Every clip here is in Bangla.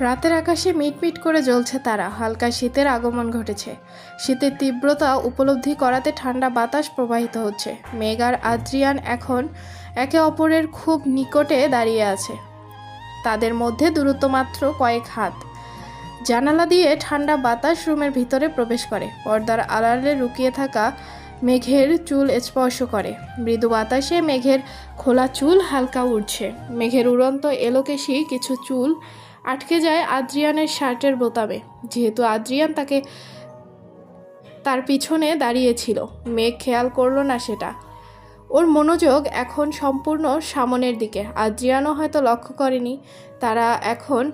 রাতের আকাশে মিটমিট করে জ্বলছে তারা, হালকা শীতের আগমন ঘটেছে। শীতের তীব্রতা উপলব্ধি করাতে ঠান্ডা বাতাস প্রবাহিত হচ্ছে। মেঘ আর আদ্রিয়ান এখন একে অপরের খুব নিকটে দাঁড়িয়ে আছে। তাদের মধ্যে দূরত্ব মাত্র কয়েক হাত। জানালা দিয়ে ঠান্ডা বাতাস রুমের ভিতরে প্রবেশ করে। পর্দার আড়ালে লুকিয়ে থাকা মেঘের চুল স্পর্শ করে। মৃদু বাতাসে মেঘের খোলা চুল হালকা উঠছে মেঘের উড়ন্ত এলোকেশি কিছু চুল আটকে যায় আদ্রিয়ানের শার্টের বোতামে। যেহেতু আদ্রিয়ান তাকে তার পিছনে দাঁড়িয়েছিল, মেঘ খেয়াল করল না সেটা। ওর মনোযোগ এখন সম্পূর্ণ সামনের দিকে। আদ্রিয়ানও হয়তো লক্ষ্য করেনি। তারা এখন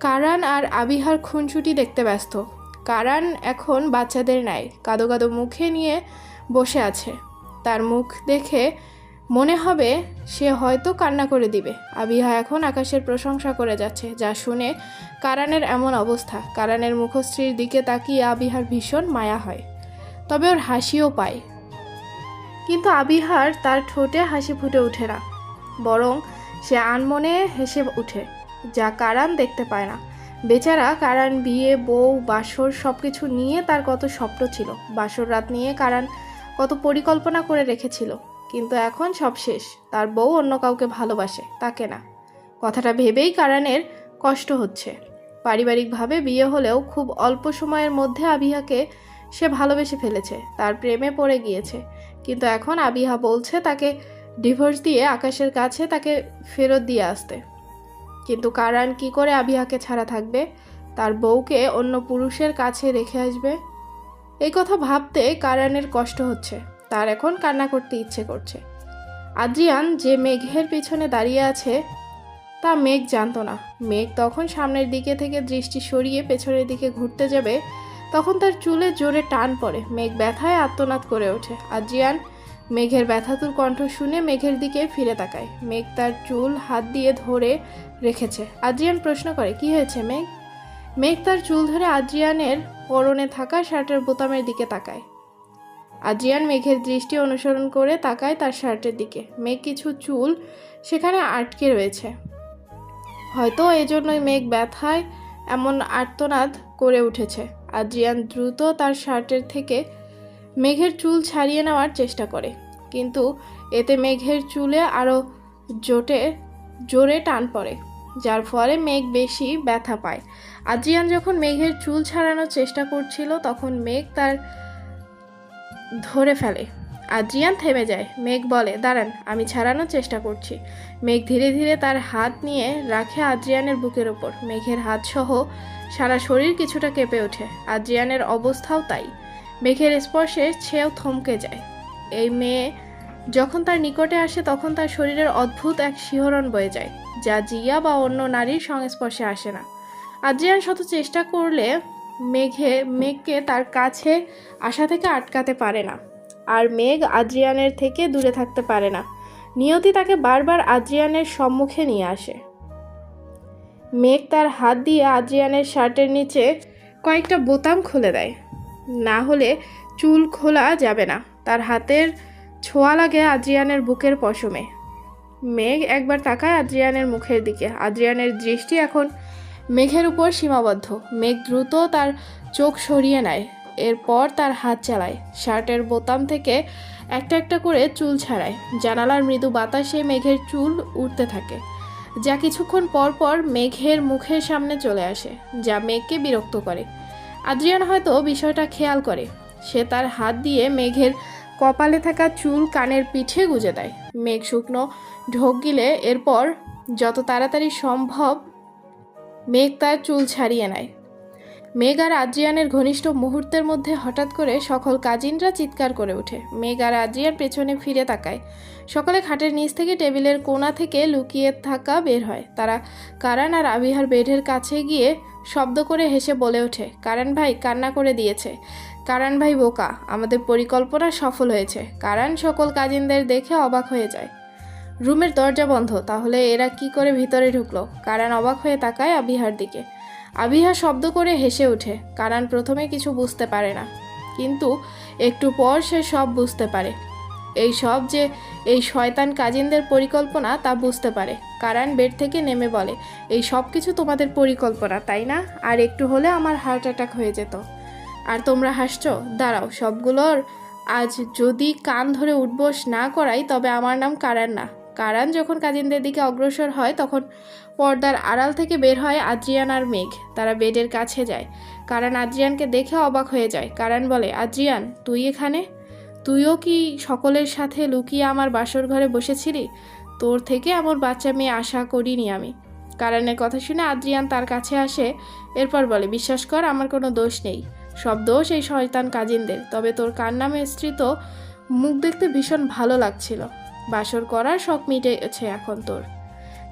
কারান আর আবিহার খুনছুটি দেখতে ব্যস্ত। কারান এখন বাচ্চাদের ন্যায়, কাদো কাদো মুখে নিয়ে বসে আছে। তার মুখ দেখে মনে হবে সে হয়তো কান্না করে দিবে। আবিহা এখন আকাশের প্রশংসা করে যাচ্ছে, যা শুনে কারানের এমন অবস্থা। কারানের মুখশ্রীর দিকে তাকিয়ে আবিহার ভীষণ মায়া হয়। তবে ওর হাসিও পায়। কিন্তু আবিহার তার ঠোঁটে হাসি ফুটে ওঠে না। বরং সে আনমনে হেসে ওঠে যা কারান দেখতে পায় না। বেচারা কারান বিয়ে, বউ, বাসর সব কিছু নিয়ে তার কত স্বপ্ন ছিল। বাসর রাত নিয়ে কারান কত পরিকল্পনা করে রেখেছিল। কিন্তু এখন সব শেষ। তার বউ অন্য কাউকে ভালোবাসে, তাকে না। কথাটা ভেবেই কারানের কষ্ট হচ্ছে। পারিবারিকভাবে বিয়ে হলেও খুব অল্প সময়ের মধ্যে আবিহাকে সে ভালোবেসে ফেলেছে, তার প্রেমে পড়ে গিয়েছে। কিন্তু এখন আবিহা বলছে তাকে ডিভোর্স দিয়ে আকাশের কাছে তাকে ফেরত দিয়ে আসতে। কিন্তু কারান কি করে আবিহাকে ছাড়া থাকবে? তার বউকে অন্য পুরুষের কাছে রেখে আসবে? এই কথা ভাবতে কারানের কষ্ট হচ্ছে। তার এখন কান্না করতে ইচ্ছে করছে। আদ্রিয়ান যে মেঘের পিছনে দাঁড়িয়ে আছে, তা মেঘ জানতো না। মেঘ তখন সামনের দিকে থেকে দৃষ্টি সরিয়ে পেছনের দিকে ঘুরতে যাবে, তখন তার চুলে জোরে টান পড়ে। মেঘ ব্যথায় আত্মনাদ করে ওঠে। আদ্রিয়ান মেঘের ব্যথাতুর কণ্ঠ শুনে মেঘের দিকে ফিরে তাকায়। মেঘ তার চুল হাত দিয়ে ধরে রেখেছে। আদ্রিয়ান প্রশ্ন করে, কি হয়েছে মেঘ? মেঘ তার চুল ধরে আদ্রিয়ানের পরনে থাকা শার্টের বোতামের দিকে তাকায়। আদ্রিয়ান মেঘের দৃষ্টি অনুসরণ করে তাকায় তার শার্টের দিকে। মেঘ কিছু চুল সেখানে আটকে রয়েছে। হয়তো এজন্যই মেঘ ব্যথায় এমন আর্তনাদ করে উঠেছে। আদ্রিয়ান দ্রুত তার শার্টের থেকে মেঘের চুল ছাড়িয়ে নেওয়ার চেষ্টা করে। কিন্তু এতে মেঘের চুলে আরও জোটে, জোরে টান পড়ে, যার ফলে মেঘ বেশি ব্যথা পায়। আদ্রিয়ান যখন মেঘের চুল ছাড়ানোর চেষ্টা করছিল, তখন মেঘ তার ধরে ফেলে। আদ্রিয়ান থেমে যায়। মেঘ বলে, দাঁড়ান, আমি ছাড়ানোর চেষ্টা করছি। মেঘ ধীরে ধীরে তার হাত নিয়ে রাখে আদ্রিয়ানের বুকের ওপর মেঘের হাত সহ সারা শরীর কিছুটা কেঁপে ওঠে। আদ্রিয়ানের অবস্থাও তাই। মেঘের স্পর্শে সেও থমকে যায়। এই মেয়ে যখন তার নিকটে আসে, তখন তার শরীরের অদ্ভুত এক শিহরণ বয়ে যায়, যা জিয়া বা অন্য নারীর সংস্পর্শে আসে না। আদ্রিয়ান শত চেষ্টা করলে মেঘে, মেঘকে তার কাছে আসা থেকে আটকাতে পারে না। আর মেঘ আদ্রিয়ানের থেকে দূরে থাকতে পারে না। নিয়তি তাকে বারবার আদ্রিয়ানের সম্মুখে নিয়ে আসে। মেঘ তার হাত দিয়ে আদ্রিয়ানের শার্টের নিচে কয়েকটা বোতাম খুলে দেয়। না হলে চুল খোলা যাবে না। তার হাতের ছোঁয়া লাগে আদ্রিয়ানের বুকের পশমে। মেঘ একবার তাকায় আদ্রিয়ানের মুখের দিকে। আদ্রিয়ানের দৃষ্টি এখন মেঘের উপর সীমাবদ্ধ। মেঘ দ্রুত তার চোখ সরিয়ে নেয়, এরপর তার হাত চালায়। শার্টের বোতাম থেকে একটা একটা করে চুল ছাড়ায়। জানালার মৃদু বাতাসে মেঘের চুল উঠতে থাকে। যা কিছুক্ষণ পর পর মেঘের মুখের সামনে চলে আসে, যা মেঘকে বিরক্ত করে। আদ্রিয়ান হয়তো বিষয়টা খেয়াল করে। সে তার হাত দিয়ে মেঘের কপালে থাকা চুল কানের পিঠে গুজে দেয়। মেঘ শুকনো ঢোক গিলে এরপর যত তাড়াতাড়ি সম্ভব মেঘ তার চুল ছাড়িয়ে নেয়। মেঘ আর আদ্রিয়ানের ঘনিষ্ঠ মুহূর্তের মধ্যে হঠাৎ করে সকল কাজিনরা চিৎকার করে ওঠে। মেঘ আর আদ্রিয়ান পেছনে ফিরে তাকায়। সকালে খাটের নিচ থেকে টেবিলের কোণা থেকে লুকিয়ে থাকা বের হয়। তারা কারান আর আবিহার বেডের কাছে গিয়ে শব্দ করে হেসে বলে ওঠে, কারান ভাই, কান্না করে দিয়েছে। কারান ভাই বোকা, আমাদের পরিকল্পনা সফল হয়েছে। কারান সকল কাজিনদের দেখে অবাক হয়ে যায়। রুমের দরজা বন্ধ, তাহলে এরা কি করে ভিতরে ঢুকলো? কারান অবাক হয়ে তাকায় আবিহার দিকে। আবিহা শব্দ করে হেসে ওঠে, কারান প্রথমে কিছু বুঝতে পারে না, কিন্তু একটু পর সে সব বুঝতে পারে। এই সব যে এই শয়তান কাজিনদের পরিকল্পনা, তা বুঝতে পারে। কারণ বেড থেকে নেমে বলে, এই সব কিছু তোমাদের পরিকল্পনা, তাই না? আর একটু হলে আমার হার্ট অ্যাটাক হয়ে যেত। আর তোমরা হাসছো? দাঁড়াও, সবগুলোর আজ যদি কান ধরে উঠবোস না করাই, তবে আমার নাম কারান না। কারান যখন কাজিনদের দিকে অগ্রসর হয়, তখন পর্দার আড়াল থেকে বের হয় আদ্রিয়ান আর মেঘ। তারা বেডের কাছে যায়। কারণ আদ্রিয়ানকে দেখে অবাক হয়ে যায়। কারান বলে, আদ্রিয়ান, তুই এখানে? তুইও কি সকলের সাথে লুকিয়ে আমার বাসর ঘরে বসেছিলি? তোর থেকে আমার বাচ্চা মেয়ে আশা করিনি আমি। কারণের কথা শুনে আদ্রিয়ান তার কাছে আসে, এরপর বলে, বিশ্বাস কর, আমার কোনো দোষ নেই। সব দোষ এই শয়তান কাজিনদের। তবে তোর কান্না মিশ্রিত মুখ দেখতে ভীষণ ভালো লাগছিল। বাসর করার শখ মিটেছে এখন তোর।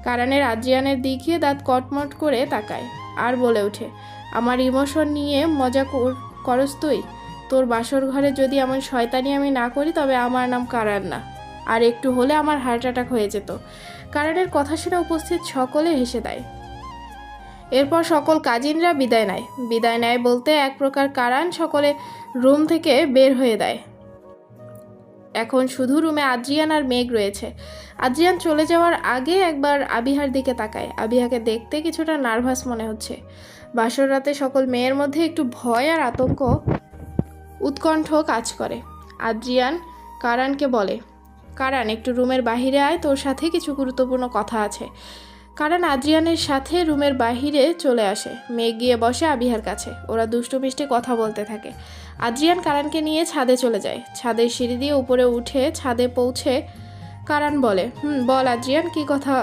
কারণের আদ্রিয়ানের দিকে দাঁত কটমট করে তাকায় আর বলে ওঠে, আমার ইমোশন নিয়ে মজা কর- করস তুই। তোর বাসর ঘরে যদি এমন শয়তানি আমি না করি, তবে আমার নাম কারান না। আর একটু হলে আমার হার্ট অ্যাটাক হয়ে যেত। কারানের কথা শুনে উপস্থিত সকলে হেসে দেয়। এরপর সকল কাজিনরা বিদায় নেয়। বিদায় নেয় বলতে এক প্রকার কারান সকলে রুম থেকে বের হয়ে দেয়। এখন শুধু রুমে আদ্রিয়ান আর মেঘ রয়েছে। আদ্রিয়ান চলে যাওয়ার আগে একবার আবিহার দিকে তাকায়। আবিহাকে দেখতে কিছুটা নার্ভাস মনে হচ্ছে। বাসর রাতে সকল মেয়ের মধ্যে একটু ভয় আর আতঙ্ক উৎকণ্ঠ কাজ করে। আদ্রিয়ান কারানকে বলে, কারান, একটু রুমের বাহিরে আয়, তোর সাথে কিছু গুরুত্বপূর্ণ কথা আছে। কারণ আদ্রিয়ানের সাথে রুমের বাহিরে চলে আসে। মেঘ গিয়ে বসে আবিহার কাছে। ওরা দুষ্টু মিষ্টি কথা বলতে থাকে। আদ্রিয়ান কারানকে নিয়ে ছাদে চলে যায়। ছাদের সিঁড়ি দিয়ে উপরে উঠে ছাদে পৌঁছে কারান বলে, হুম, বল আদ্রিয়ান, কি কথা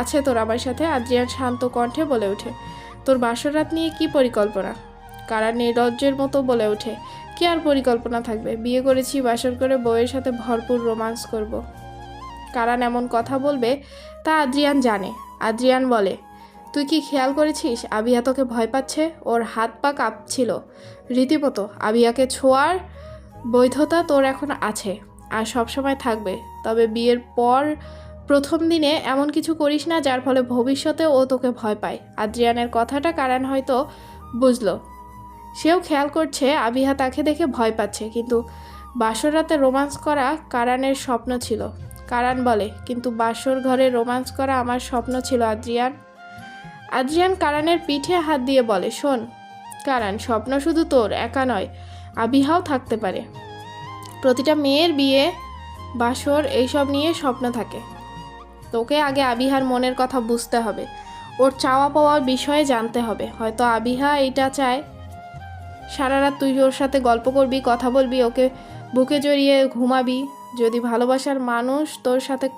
আছে তোর আমার সাথে? আদ্রিয়ান শান্ত কণ্ঠে বলে ওঠে, তোর বাসরাত নিয়ে কি পরিকল্পনা? কারান নির্লজ্জের মতো বলে ওঠে, কি আর পরিকল্পনা থাকবে? বিয়ে করেছি, বাসর করে বউয়ের সাথে ভরপুর রোমান্স করব। কারান এমন কথা বলবে তা আদ্রিয়ান জানে। আদ্রিয়ান বলে তুই কি খেয়াল করেছিস আবিয়া তোকে ভয় পাচ্ছে? ওর হাত পা কাঁপছিল। রীতিমতো আবিয়াকে ছোঁয়ার বৈধতা তোর এখন আছে আর সবসময় থাকবে। তবে বিয়ের পর প্রথম দিনে এমন কিছু করিস না যার ফলে ভবিষ্যতে ও তোকে ভয় পায়। আদ্রিয়ানের কথাটা কারান হয়তো বুঝলো। সেও খেয়াল করছে আবিহা তাকে দেখে ভয় পাচ্ছে, কিন্তু বাসর রাতে রোমান্স করা কারানের স্বপ্ন ছিল। কারান বলে, কিন্তু বাসর ঘরে রোমান্স করা আমার স্বপ্ন ছিল, আদ্রিয়ান। আদ্রিয়ান কারানের পিঠে হাত দিয়ে বলে, শোন, কারান, স্বপ্ন শুধু তোর, একা নয়, আবিহাও থাকতে পারে। প্রতিটা মেয়ের বিয়ে, বাসর, এইসব নিয়ে স্বপ্ন থাকে। তোকে আগে আবিহার মনের কথা বুঝতে হবে। ওর চাওয়া পাওয়ার বিষয়ে জানতে হবে। হয়তো আবিহা এটা চায়, সারা রাত তুই ওর সাথে গল্প করবি, কথা বলবি, ওকে বুকে জড়িয়ে ঘুমাবি। যদি ভালোবাসার মানুষ তোর সাথে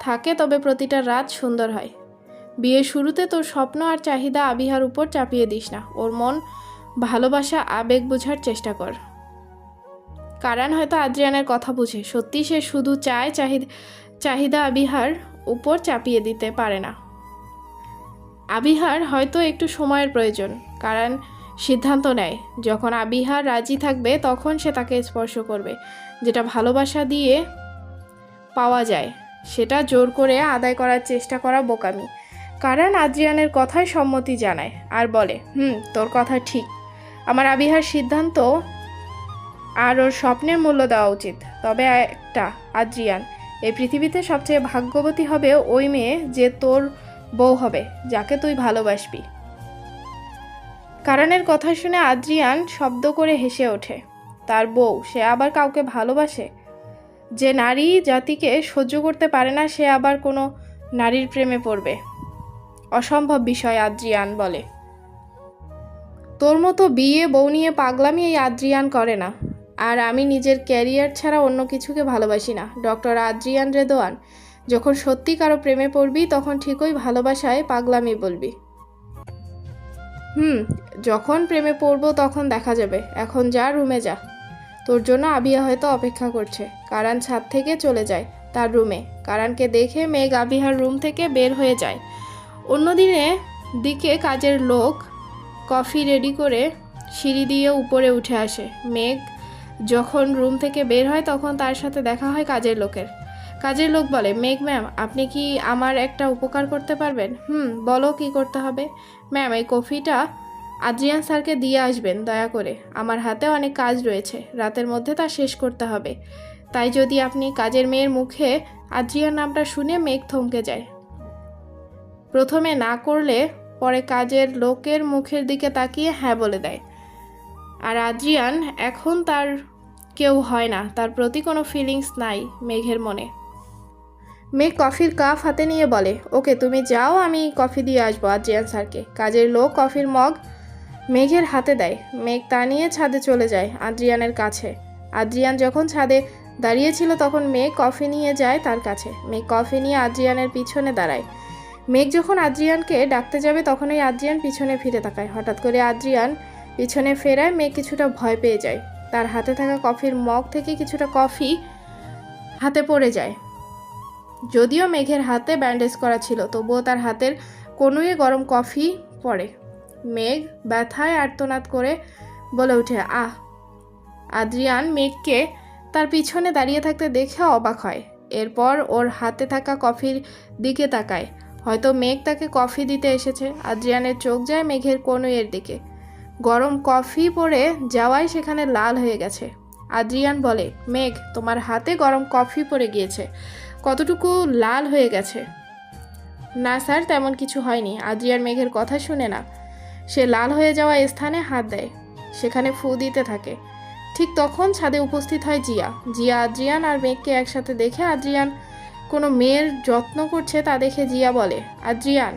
থাকে, তবে প্রতিটা রাত সুন্দর হয়। বিয়ের শুরুতে তোর স্বপ্ন আর চাহিদা আবিহার উপর চাপিয়ে দিস না। ওর মন, ভালোবাসা, আবেগ বোঝার চেষ্টা কর। কারণ হয়তো আদ্রিয়ানের কথা বুঝে। সত্যি সে শুধু চায় চাহিদা চাহিদা আবিহার উপর চাপিয়ে দিতে পারে না। আবিহার হয়তো একটু সময়ের প্রয়োজন। কারণ সিদ্ধান্ত নেয়। যখন আবিহার রাজি থাকবে, তখন সে তাকে স্পর্শ করবে। যেটা ভালোবাসা দিয়ে পাওয়া যায়, সেটা জোর করে আদায় করার চেষ্টা করা বোকামি। কারণ আদ্রিয়ানের কথায় সম্মতি জানায় আর বলে, হুম, তোর কথা ঠিক। আমার আবিহার সিদ্ধান্ত আর ওর স্বপ্নের মূল্য দেওয়া উচিত। তবে একটা, আদ্রিয়ান এই পৃথিবীতে সবচেয়ে ভাগ্যবতী হবে ওই মেয়ে যে তোর বউ হবে, যাকে তুই ভালোবাসবি। কারণের কথা শুনে আদ্রিয়ান শব্দ করে হেসে ওঠে। তার বউ, সে আবার কাউকে ভালোবাসে? যে নারী জাতিকে সহ্য করতে পারে না, সে আবার কোনো নারীর প্রেমে পড়বে। অসম্ভব বিষয়, আদ্রিয়ান বলে। তোর মতো বিয়ে, বউ নিয়ে পাগলামি এই আদ্রিয়ান করে না। আর আমি নিজের ক্যারিয়ার ছাড়া অন্য কিছুকে ভালোবাসি না। ডক্টর আদ্রিয়ান রেদোয়ান, যখন সত্যি কারও প্রেমে পড়বি, তখন ঠিকই ভালোবাসায় পাগলামি বলবি। হুম, যখন প্রেমে পড়ব, তখন দেখা যাবে। এখন যা, রুমে যা। তোর জন্য আবিয়া হয়তো অপেক্ষা করছে। কারান ছাদ থেকে চলে যায় তার রুমে। কারানকে দেখে মেঘ আবিহার রুম থেকে বের হয়ে যায়। অন্যদিনে দিকে কাজের লোক কফি রেডি করে সিঁড়ি দিয়ে উপরে উঠে আসে। মেঘ যখন রুম থেকে বের হয় তখন তার সাথে দেখা হয় কাজের লোকের। কাজের লোক বলে, মেঘ ম্যাম, আপনি কি আমার একটা উপকার করতে পারবেন? হুম, বলো কি করতে হবে? ম্যাম, এই কফিটা আদ্রিয়ান স্যারকে দিয়ে আসবেন, দয়া করে। আমার হাতে অনেক কাজ রয়েছে, রাতের মধ্যে তা শেষ করতে হবে। তাই যদি আপনি কাজের মেয়ের মুখে আদ্রিয়ান নামটা শুনে মেঘ থমকে যায় প্রথমে না করলে পরে কাজের লোকের মুখের দিকে তাকিয়ে হ্যাঁ বলে দেয়। আর আদ্রিয়ান এখন তার কেউ হয় না, তার প্রতি কোনো ফিলিংস নাই মেঘের মনে। মেঘ কফির কাপ হাতে নিয়ে বলে, ওকে, তুমি যাও, আমি কফি দিয়ে আসব আদ্রিয়ান স্যারকে। কাজের লোক কফির মগ মেঘের হাতে দেয়। মেঘ তা নিয়ে ছাদে চলে যায় আদ্রিয়ানের কাছে। আদ্রিয়ান যখন ছাদে দাঁড়িয়েছিল তখন মেঘ কফি নিয়ে যায় তার কাছে। মেঘ কফি নিয়ে আদ্রিয়ানের পিছনে দাঁড়ায়। মেঘ যখন আদ্রিয়ানকে ডাকতে যাবে তখন তখনই আদ্রিয়ান পিছনে ফিরে তাকায়। হঠাৎ করে আদ্রিয়ান পিছনে ফেরায় মেঘ কিছুটা ভয় পেয়ে যায়। তার হাতে থাকা কফির মগ থেকে কিছুটা কফি হাতে পড়ে যায়। যদিও মেঘের হাতে ব্যান্ডেজ করা ছিল, তবুও তার হাতের কনুয়ে গরম কফি পড়ে। মেঘ ব্যথায় আর্তনাদ করে বলে ওঠে, আহ! আদ্রিয়ান মেঘকে তার পিছনে দাঁড়িয়ে থাকতে দেখে অবাক হয়। এরপর ওর হাতে থাকা কফির দিকে তাকায়। হয়তো মেঘ তাকে কফি দিতে এসেছে। আদ্রিয়ানের চোখ যায় মেঘের কনুইয়ের দিকে। গরম কফি পরে যাওয়ায় সেখানে লাল হয়ে গেছে। আদ্রিয়ান বলে, মেঘ, তোমার হাতে গরম কফি পরে গিয়েছে। কতটুকু লাল হয়ে গেছে? না স্যার, তেমন কিছু হয়নি। আদ্রিয়ান মেঘের কথা শুনে না। সে লাল হয়ে যাওয়া স্থানে হাত দেয়। সেখানে ফু দিতে থাকে। ঠিক তখন ছাদে উপস্থিত হয় জিয়া। জিয়া, আদ্রিয়ান আর মেঘকে একসাথে দেখে আদ্রিয়ান কোনো মেয়ের যত্ন করছে তা দেখে জিয়া বলে আদ্রিয়ান